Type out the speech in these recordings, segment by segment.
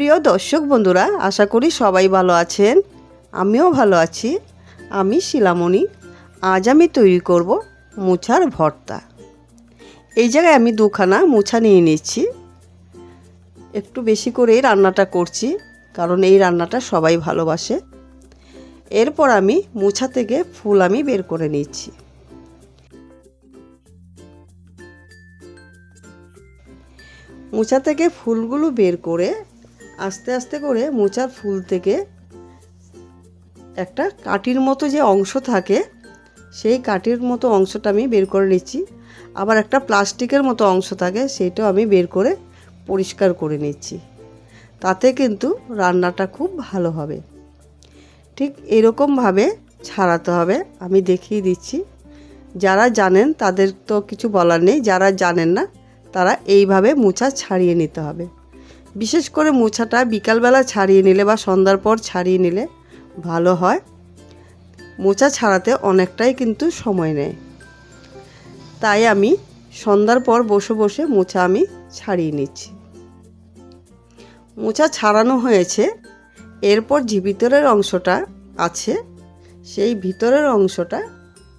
প্রিয় দর্শক বন্ধুরা, আশা করি সবাই ভালো আছেন। আমিও ভালো আছি। আমি শিলামণি। আজ আমি তৈরি করব মুছার ভর্তা। এই জায়গায় আমি দুখানা মুছা নিয়ে নিচ্ছি। একটু বেশি করেই রান্নাটা করছি, কারণ এই রান্নাটা সবাই ভালোবাসে। এরপর আমি মুছা থেকে ফুল আমি বের করে নিচ্ছি। মোচা থেকে ফুলগুলো বের করে আস্তে আস্তে করে মোচার ফুল থেকে একটা কাঠির মতো যে অংশ থাকে, সেই কাঠির মতো অংশটা আমি বের করে নিচ্ছি। আবার একটা প্লাস্টিকের মতো অংশ থাকে, সেটাও আমি বের করে পরিষ্কার করে নিচ্ছি। তাতে কিন্তু রান্নাটা খুব ভালো হবে। ঠিক এরকমভাবে ছাড়াতে হবে, আমি দেখিয়ে দিচ্ছি। যারা জানেন, তাদের তো কিছু বলার নেই, যারা জানেন না, তারা এইভাবে মোছা ছাড়িয়ে নিতে হবে। বিশেষ করে মোছাটা বিকালবেলা ছাড়িয়ে নিলে বা সন্ধ্যার পর ছাড়িয়ে নিলে ভালো হয়। মোচা ছাড়াতে অনেকটাই কিন্তু সময় নেয়। তাই আমি সন্ধ্যার পর বসে বসে মোচা আমি ছাড়িয়ে নিচ্ছি। মোচা ছাড়ানো হয়েছে, এরপর যে ভিতরের অংশটা আছে, সেই ভিতরের অংশটা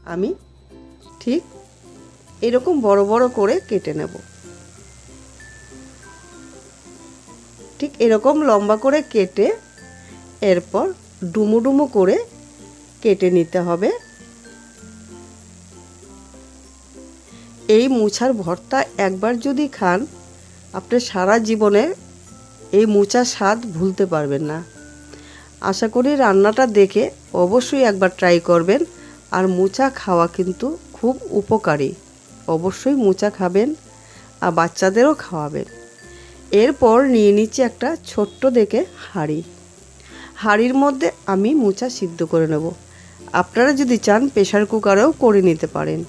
আমি ঠিক এরকম বড় বড় করে কেটে নেব। ঠিক এরকম লম্বা করে কেটে এরপর ডুমো ডুমো করে কেটে নিতে হবে। এই মুছার ভর্তা একবার যদি খান, আপনি সারা জীবনে এই মুচার স্বাদ ভুলতে পারবেন না। আশা করি রান্নাটা দেখে অবশ্যই একবার ট্রাই করবেন। আর মুচা খাওয়া কিন্তু খুব উপকারী। অবশ্যই মুচা খাবেন আর বাচ্চাদেরও খাওয়াবেন। এরপর নিয়ে নিচ্ছি একটা ছোট্ট দেখে হাঁড়ি। হাঁড়ির মধ্যে আমি মোচা সিদ্ধ করে নেব। আপনারা যদি চান প্রেশার কুকারেও করে নিতে পারেন।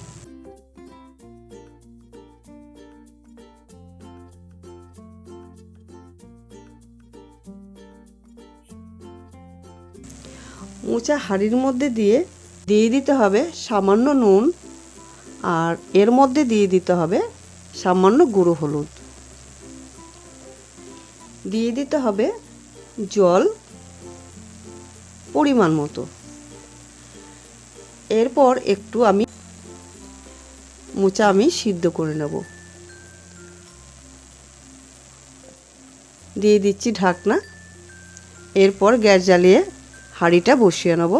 মোচা হাঁড়ির মধ্যে দিয়ে দিয়ে দিতে হবে সামান্য নুন আর এর মধ্যে দিয়ে দিতে হবে সামান্য গুঁড়ো হলুদ। দিয়ে দিতে হবে জল পরিমাণ মতো। এরপর একটু আমি মোচা আমি সিদ্ধ করে নেব। দিয়ে দিচ্ছি ঢাকনা। এরপর গ্যাস জ্বালিয়ে হাঁড়িটা বসিয়ে নেব।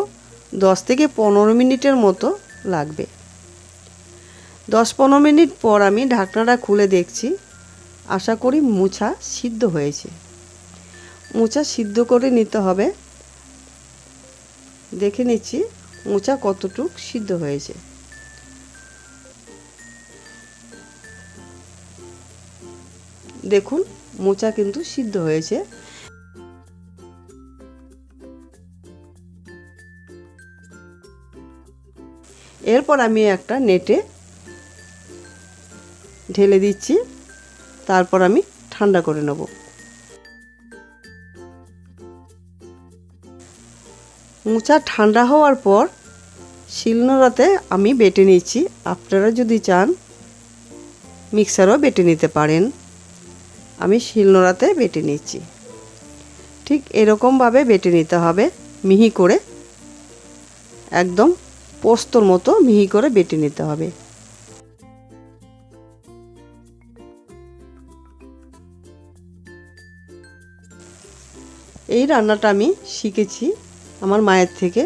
দশ থেকে পনেরো মিনিটের মতো লাগবে। দশ পনেরো মিনিট পর আমি ঢাকনাটা খুলে দেখছি। আশা করি মোচা সিদ্ধ হয়েছে। মোচা সিদ্ধ করে নিতে হবে। দেখে নিচ্ছি মোচা কতটুক সিদ্ধ হয়েছে। দেখুন মোচা কিন্তু সিদ্ধ হয়েছে। এরপর আমি একটা নেটে ঢেলে দিচ্ছি। তারপর আমি ঠান্ডা করে নেব। মোচা ঠান্ডা হওয়ার পর শিলনোড়াতে আমি বেটে নিচ্ছি আপনারা যদি চান, মিক্সারও বেটে নিতে পারেন। আমি শিলনোড়াতে বেটে নিচ্ছি ঠিক এরকমভাবে বেটে নিতে হবে, মিহি করে। একদম পোস্তর মতো মিহি করে বেটে নিতে হবে। এই রান্নাটা আমি শিখেছি আমার মায়ের থেকে।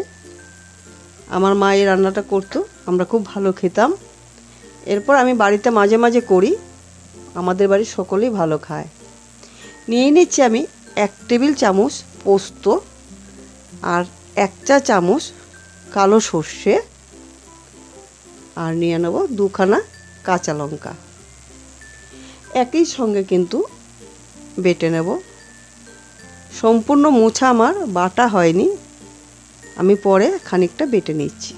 আমার মা এই রান্নাটা করতো, আমরা খুব ভালো খেতাম। এরপর আমি বাড়িতে মাঝে মাঝে করি, আমাদের বাড়ির সকলেই ভালো খায়। নিয়ে নিচ্ছি আমি এক টেবিল চামচ পোস্ত আর এক চা চামচ কালো সর্ষে আর নিয়ে নেব দুখানা কাঁচা লঙ্কা। একই সঙ্গে কিন্তু বেটে নেব সম্পূর্ণ মোছা আমার, বাটা হয়নি। আমি পরে খানিকটা বেটে নিচ্ছি।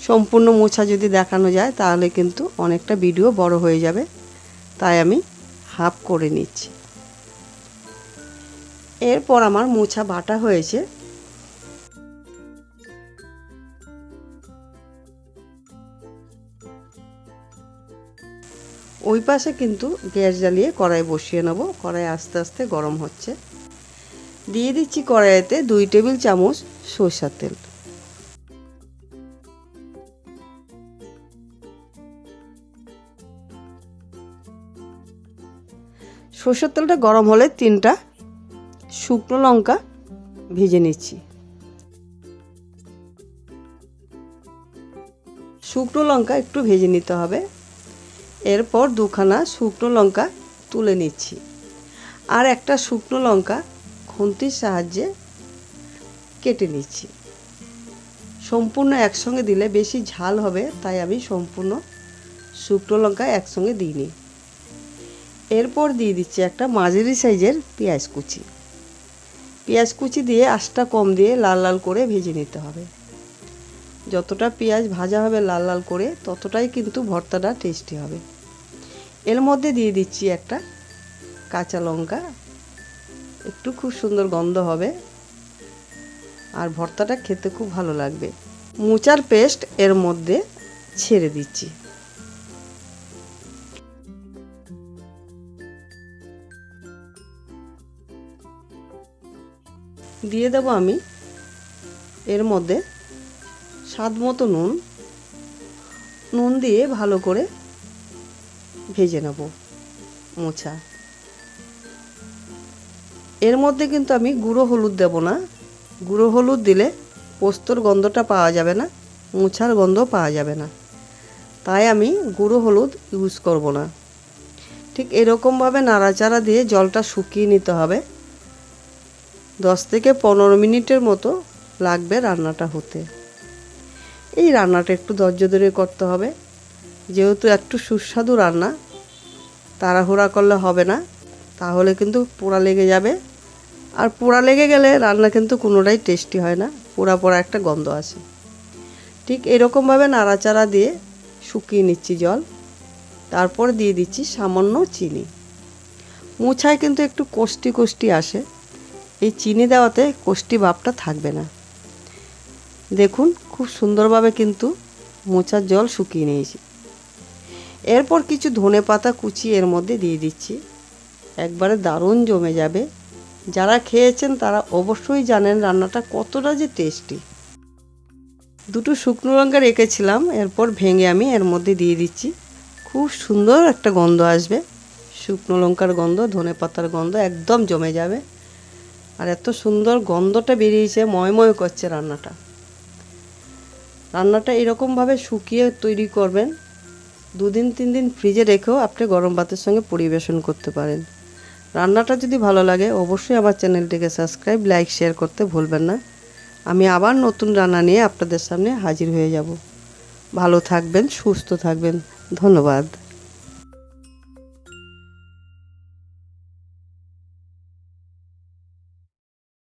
সম্পূর্ণ মোছা যদি দেখানো যায়, তাহলে কিন্তু অনেকটা ভিডিও বড় হয়ে যাবে। তাই আমি হাফ করে নিচ্ছি। এরপর আমার মোছা, বাটা হয়েছে। ওই পাশে কিন্তু গ্যাস জ্বালিয়ে কড়াই বসিয়ে নেব। কড়াই আস্তে আস্তে গরম হচ্ছে। দিয়ে দিচ্ছি কড়াইতে দুই টেবিল চামচ সরষার তেল। সরষের তেলটা গরম হলে তিনটা শুকনো লঙ্কা ভেজে নিচ্ছি। শুকনো লঙ্কা একটু ভেজে নিতে হবে। এরপর দুখানা শুকনো লঙ্কা তুলে নিচ্ছি। আর একটা শুকনো লঙ্কা খুন্তির সাহায্যে কেটে নিচ্ছি। সম্পূর্ণ একসঙ্গে দিলে বেশি ঝাল হবে, তাই আমি সম্পূর্ণ শুকনো লঙ্কা একসঙ্গে দিইনি। এরপর দিয়ে দিচ্ছি একটা মাঝারি সাইজের পেঁয়াজ কুচি। পেঁয়াজ কুচি দিয়ে আঁশটা কম দিয়ে লাল লাল করে ভেজে নিতে হবে। যতটা পেঁয়াজ ভাজা হবে লাল লাল করে, ততটাই কিন্তু ভর্তাটা টেস্টি হবে। এর মধ্যে দিয়ে দিচ্ছি একটা কাঁচা লঙ্কা একটু খুব সুন্দর গন্ধ হবে। আর ভর্তাটা খেতে খুব ভালো লাগবে। মোচার পেস্ট এর মধ্যে ছেড়ে দিচ্ছি। দিয়ে দেবো আমি এর মধ্যে স্বাদ মতো নুন। নুন দিয়ে ভালো করে ভেজে নেব মোছা এর মধ্যে কিন্তু আমি গুঁড়ো হলুদ দেব না। গুঁড়ো হলুদ দিলে পোস্তর গন্ধটা পাওয়া যাবে না, মোছার গন্ধ পাওয়া যাবে না। তাই আমি গুঁড়ো হলুদ ইউজ করব না। ঠিক এরকমভাবে নাড়াচাড়া দিয়ে জলটা শুকিয়ে নিতে হবে। দশ থেকে পনেরো মিনিটের মতো লাগবে রান্নাটা হতে। এই রান্নাটা একটু ধৈর্য ধরে করতে হবে। যেহেতু একটু সুস্বাদু রান্না, তাড়াহুড়া করলে হবে না, তাহলে কিন্তু পোড়া লেগে যাবে। আর পোড়া লেগে গেলে রান্না কিন্তু কোনোটাই টেস্টি হয় না। পোড়া পোড়া একটা গন্ধ আসে। ঠিক এরকমভাবে নাড়াচাড়া দিয়ে শুকিয়ে নিচ্ছি জল। তারপর দিয়ে দিচ্ছি সামান্য চিনি। মুছায় কিন্তু একটু কষ্টি কষ্টি আসে। এই চিনি দেওয়াতে কষ্টি ভাবটা থাকবে না। দেখুন, খুব সুন্দরভাবে কিন্তু মোচার জল শুকিয়ে নিয়েছি। এরপর কিছু ধনে পাতা কুচি এর মধ্যে দিয়ে দিচ্ছি। একবারে দারুণ জমে যাবে। যারা খেয়েছেন তারা অবশ্যই জানেন রান্নাটা কতটা যে টেস্টি। দুটো শুকনো লঙ্কা রেখেছিলাম, এরপর ভেঙে আমি এর মধ্যে দিয়ে দিচ্ছি। খুব সুন্দর একটা গন্ধ আসবে। শুকনো লঙ্কার গন্ধ, ধনে পাতার গন্ধ একদম জমে যাবে। আর এত সুন্দর গন্ধটা বেরিয়েছে ময়ময় করছে রান্নাটা। রান্নাটা এরকমভাবে শুকিয়ে তৈরি করবেন। দুদিন, তিন দিন ফ্রিজে রেখেও আপনি গরম ভাতের সঙ্গে পরিবেশন করতে পারেন। রান্নাটা যদি ভালো লাগে, অবশ্যই আমার চ্যানেলটিকে সাবস্ক্রাইব, লাইক, শেয়ার করতে ভুলবেন না। আমি আবার নতুন রান্না নিয়ে আপনাদের সামনে হাজির হয়ে যাব। ভালো থাকবেন, সুস্থ থাকবেন। ধন্যবাদ।